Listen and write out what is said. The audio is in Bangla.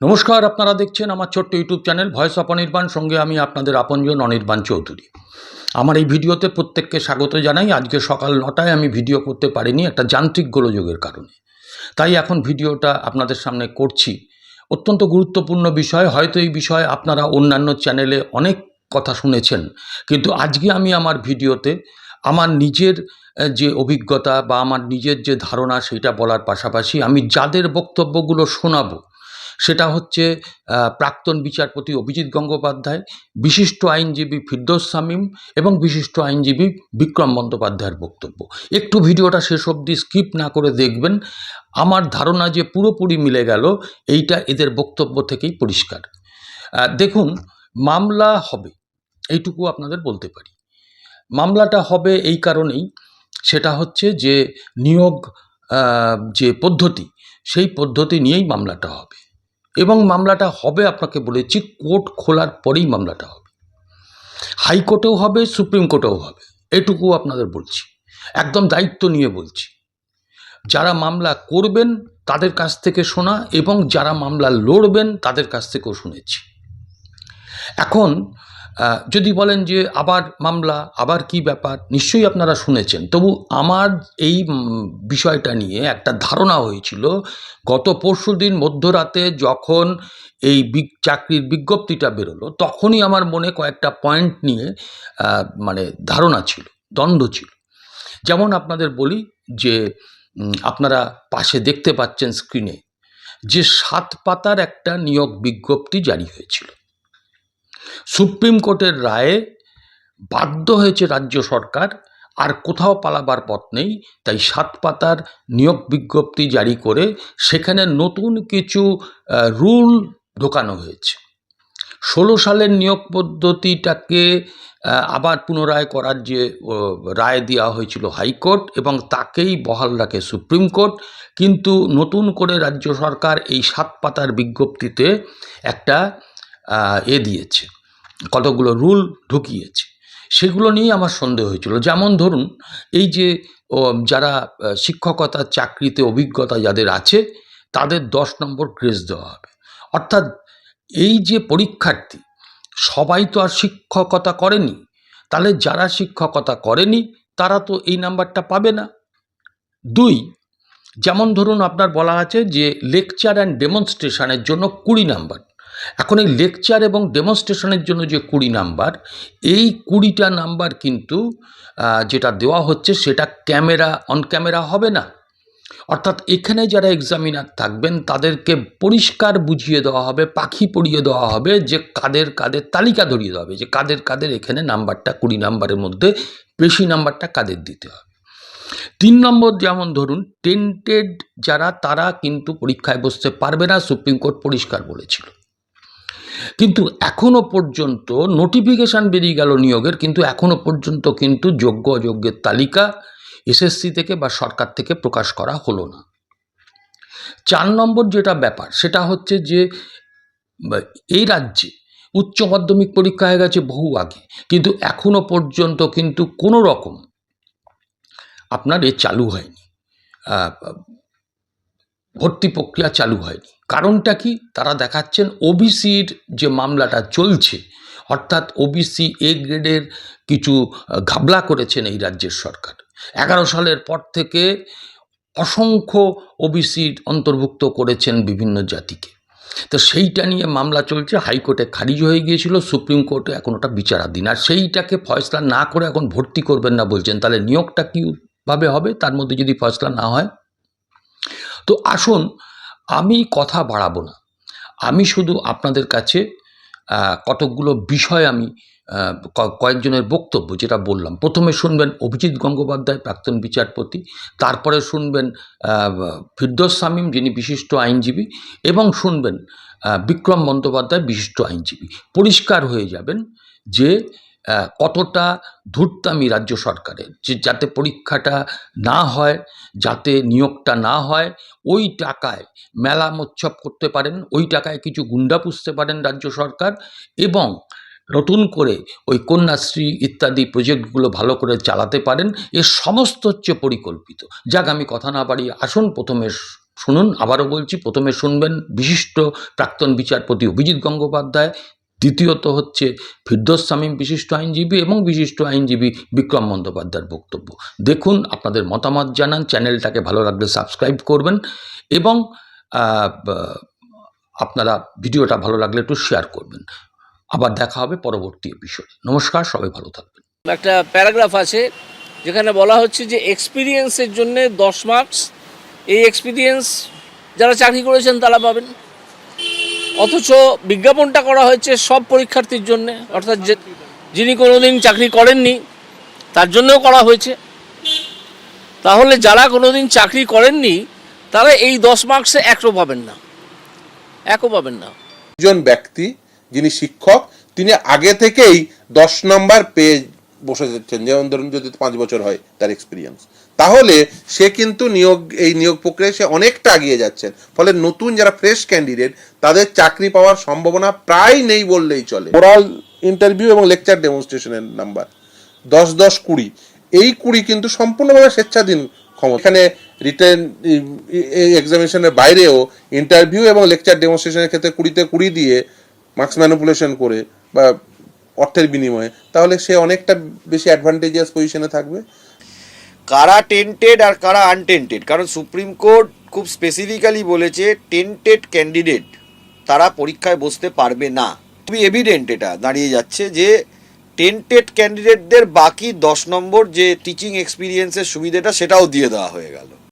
নমস্কার, আপনারা দেখছেন আমার ছোট্ট YouTube channel voice of Anirban. সঙ্গে আমি আপনাদের আপনজন অনির্বাণ চৌধুরী। আমার এই ভিডিওতে প্রত্যেককে স্বাগত জানাই। আজকে সকাল নটায় আমি ভিডিও করতে পারিনি, একটা যান্ত্রিক গোলযোগের কারণে। তাই এখন ভিডিওটা আপনাদের সামনে করছি। অত্যন্ত গুরুত্বপূর্ণ বিষয়, হয়তো এই বিষয়ে আপনারা অন্যান্য চ্যানেলে অনেক কথা শুনেছেন। কিন্তু আজকে আমি আমার ভিডিওতে আমার নিজের যে অভিজ্ঞতা বা আমার নিজের যে ধারণা, সেটা বলার পাশাপাশি আমি যাদের বক্তব্যগুলো শোনাবো সেটা হচ্ছে প্রাক্তন বিচারপতি অভিজিৎ গঙ্গোপাধ্যায়, বিশিষ্ট আইনজীবী ফিরদোস শামীম এবং বিশিষ্ট আইনজীবী বিক্রম বন্দ্যোপাধ্যায়ের বক্তব্য। একটু ভিডিওটা শেষ অবধি স্কিপ না করে দেখবেন। আমার ধারণা যে পুরোপুরি মিলে গেল, এইটা এদের বক্তব্য থেকেই পরিষ্কার। দেখুন, মামলা হবে, এইটুকু আপনাদের বলতে পারি। মামলাটা হবে এই কারণেই, সেটা হচ্ছে যে নিয়োগ যে পদ্ধতি, সেই পদ্ধতি নিয়েই মামলাটা হবে। এবং মামলাটা হবে আপনাকে বলেছি, কোর্ট খোলার পরেই মামলাটা হবে। হাইকোর্টেও হবে, সুপ্রিম কোর্টেও হবে। এটুকু আপনাদের বলছি। একদম দায়িত্ব নিয়ে বলছি। যারা মামলা করবেন, তাদের কাছ থেকে শোনা এবং যারা মামলা লড়বেন, তাদের কাছ থেকেও শুনেছি। এখন যদি বলেন যে আবার মামলা, আবার কি ব্যাপার, নিশ্চয়ই আপনারা শুনেছেন। তবু আমার এই বিষয়টা নিয়ে একটা ধারণা হয়েছিল, গত পরশু দিন মধ্যরাতে যখন এই চাকরির বিজ্ঞপ্তিটা বেরোলো, তখনই আমার মনে কয়েকটা পয়েন্ট নিয়ে মানে ধারণা ছিল, দ্বন্দ্ব ছিল। যেমন আপনাদের বলি যে আপনারা পাশে দেখতে পাচ্ছেন স্ক্রিনে যে সাত পাতার একটা নিয়োগ বিজ্ঞপ্তি জারি হয়েছিল। সুপ্রিম কোর্টের রায়ে বাধ্য হয়েছে রাজ্য সরকার আর কোথাও পালাবার পথ নেই, তাই সাত পাতার নিয়োগ বিজ্ঞপ্তি জারি করে সেখানে নতুন কিছু রুল ঢোকানো হয়েছে। ষোলো সালের নিয়োগ পদ্ধতিটাকে আবার পুনরায় করার যে রায় দেওয়া হয়েছিল হাইকোর্ট এবং তাকেই বহাল রাখে সুপ্রিম কোর্ট, কিন্তু নতুন করে রাজ্য সরকার এই সাত পাতার বিজ্ঞপ্তিতে একটা এ দিয়েছে। কতগুলো রুল ঢুকিয়েছে সেগুলো নিয়ে আমার সন্দেহ হয়েছিল। যেমন ধরুন এই যে যারা আহ, শিক্ষকতার চাকরিতে অভিজ্ঞতা যাদের আছে তাদের দশ নম্বর গ্রেস দেওয়া হবে। অর্থাৎ এই যে পরীক্ষার্থী সবাই তো আর শিক্ষকতা করেনি তাহলে যারা শিক্ষকতা করেনি তারা তো এই নাম্বারটা পাবে না। দুই যেমন ধরুন আপনার বলা আছে যে লেকচার অ্যান্ড ডেমনস্ট্রেশনের জন্য কুড়ি নাম্বার। এখন এই লেকচার এবং ডেমনস্ট্রেশনের জন্য যে কুড়ি নাম্বার, এই কুড়িটা নাম্বার কিন্তু যেটা দেওয়া হচ্ছে সেটা ক্যামেরা অন ক্যামেরা হবে না। অর্থাৎ এখানে যারা এক্সামিনার থাকবেন, তাদেরকে পরিষ্কার বুঝিয়ে দেওয়া হবে, পাখি পড়িয়ে দেওয়া হবে যে কাদের কাদের তালিকা ধরিয়ে দেওয়া হবে, যে কাদের কাদের এখানে নাম্বারটা, কুড়ি নাম্বারের মধ্যে বেশি নাম্বারটা কাদের দিতে হবে। তিন নম্বর যেমন ধরুন টেন্টেড যারা, তারা কিন্তু পরীক্ষায় বসতে পারবে না, সুপ্রিম কোর্ট পরিষ্কার বলেছিল। কিন্তু এখনও পর্যন্ত নোটিফিকেশান বেরিয়ে গেল নিয়োগের, কিন্তু এখনও পর্যন্ত কিন্তু যোগ্য অযোগ্যের তালিকা এসএসসি থেকে বা সরকার থেকে প্রকাশ করা হলো না। চার নম্বর যেটা ব্যাপার, সেটা হচ্ছে যে এই রাজ্যে উচ্চ মাধ্যমিক পরীক্ষা হয়ে গেছে বহু আগে, কিন্তু এখনও পর্যন্ত কিন্তু কোনো রকম আপনার এ চালু হয়নি। ভর্তি প্রক্রিয়া চালু হয়নি। কারণটা কি? তারা দেখাচ্ছেন ওবিসির যে মামলাটা চলছে, অর্থাৎ ওবিসি এ গ্রেডের কিছু ঘাবলা করেছেন এই রাজ্যের সরকার। এগারো সালের পর থেকে অসংখ্য ওবিসির অন্তর্ভুক্ত করেছেন বিভিন্ন জাতিকে। তো সেইটা নিয়ে মামলা চলছে, হাইকোর্টে খারিজ হয়ে গিয়েছিল, সুপ্রিম কোর্টে এখন ওটা বিচারাধীন। আর সেইটাকে ফয়সলা না করে এখন ভর্তি করবেন না বলছেন, তাহলে নিয়োগটা কীভাবে হবে? তার মধ্যে যদি ফয়সলা না হয়? তো আসুন, আমি কথা বাড়াবো না। আমি শুধু আপনাদের কাছে কতকগুলো বিষয় আমি কয়েকজনের বক্তব্য যেটা বললাম। প্রথমে শুনবেন অভিজিৎ গঙ্গোপাধ্যায়, প্রাক্তন বিচারপতি। তারপরে শুনবেন ফিরদোস শামীম, যিনি বিশিষ্ট আইনজীবী। এবং শুনবেন বিক্রম বন্দ্যোপাধ্যায়, বিশিষ্ট আইনজীবী। পরিষ্কার হয়ে যাবেন যে কতটা ধূর্তামি রাজ্য সরকারের যে যাতে পরীক্ষাটা না হয়, যাতে নিয়োগটা না হয়, ওই টাকায় মেলা মোচ্ছব করতে পারেন, ওই টাকায় কিছু গুন্ডা পুষতে পারেন রাজ্য সরকার এবং নতুন করে ওই কন্যাশ্রী ইত্যাদি প্রজেক্টগুলো ভালো করে চালাতে পারেন, এ সমস্ত হচ্ছে পরিকল্পিত। যাক, আমি কথা না বাড়িয়ে আসুন, প্রথমে শুনুন, আবারও বলছি, প্রথমে শুনবেন বিশিষ্ট প্রাক্তন বিচারপতি অভিজিৎ গঙ্গোপাধ্যায় দ্বিতীয়ত হচ্ছে ফিরদোস সামিম বিশিষ্ট আইনজীবী এবং বিশিষ্ট আইনজীবী বিক্রম বন্দ্যোপাধ্যায়ের বক্তব্য। দেখুন, আপনাদের মতামত জানান, চ্যানেলটাকে ভালো লাগলে সাবস্ক্রাইব করবেন এবং আপনারা ভিডিওটা ভালো লাগলে একটু শেয়ার করবেন। আবার দেখা হবে পরবর্তী এপিসোডে। নমস্কার, সবাই ভালো থাকবেন। একটা প্যারাগ্রাফ আছে, যেখানে বলা হচ্ছে যে এক্সপিরিয়েন্সের জন্য দশ মার্কস এই এক্সপিরিয়েন্স যারা চাকরি করেছেন তারা পাবেন। অথচ বিজ্ঞাপনটা করা হয়েছে সব পরীক্ষার্থীর জন্য, অর্থাৎ যে যিনি কোনোদিন চাকরি করেননি, তার জন্যও করা হয়েছে। তাহলে যারা কোনোদিন চাকরি করেননি, তারা এই দশ মার্কসে একও পাবেন না। একও পাবেন না। একজন ব্যক্তি যিনি শিক্ষক, তিনি আগে থেকেই দশ নম্বর পেয়ে বসে যাচ্ছেন যেমন ধরুন যদি পাঁচ বছর হয় তার এক্সপিরিয়েন্স তাহলে সে কিন্তু নিয়োগ, এই নিয়োগ প্রক্রিয়ায় সে অনেকটা এগিয়ে যাচ্ছেন। ফলে নতুন যারা ফ্রেশ ক্যান্ডিডেট তাদের চাকরি পাওয়ার সম্ভাবনা প্রায় নেই বললেই চলে। ওরাল ইন্টারভিউ এবং লেকচার ডেমনস্ট্রেশনের নাম্বার দশ দশ কুড়ি। এই কুড়ি কিন্তু সম্পূর্ণভাবে স্বেচ্ছাধীন ক্ষমতা। এখানে রিটার্ন এক্সামিনেশনের বাইরেও ইন্টারভিউ এবং লেকচার ডেমনস্ট্রেশনের ক্ষেত্রে কুড়িতে কুড়ি দিয়ে মার্কস ম্যানিপুলেশন করে বা অর্থের বিনিময়ে, তাহলে সে অনেকটা বেশি অ্যাডভান্টেজিয়াস পজিশনে থাকবে। কারা টেন্টেড আর কারা আনটেন্টেড কারণ সুপ্রিম কোর্ট খুব স্পেসিফিক্যালি বলেছে টেন্টেড ক্যান্ডিডেট তারা পরীক্ষায় বসতে পারবে না। খুবই এভিডেন্ট এটা দাঁড়িয়ে যাচ্ছে যে টেন্টেড ক্যান্ডিডেটদের বাকি দশ নম্বর যে টিচিং এক্সপিরিয়েন্সের সুবিধাটা সেটাও দিয়ে দেওয়া হয়ে গেল।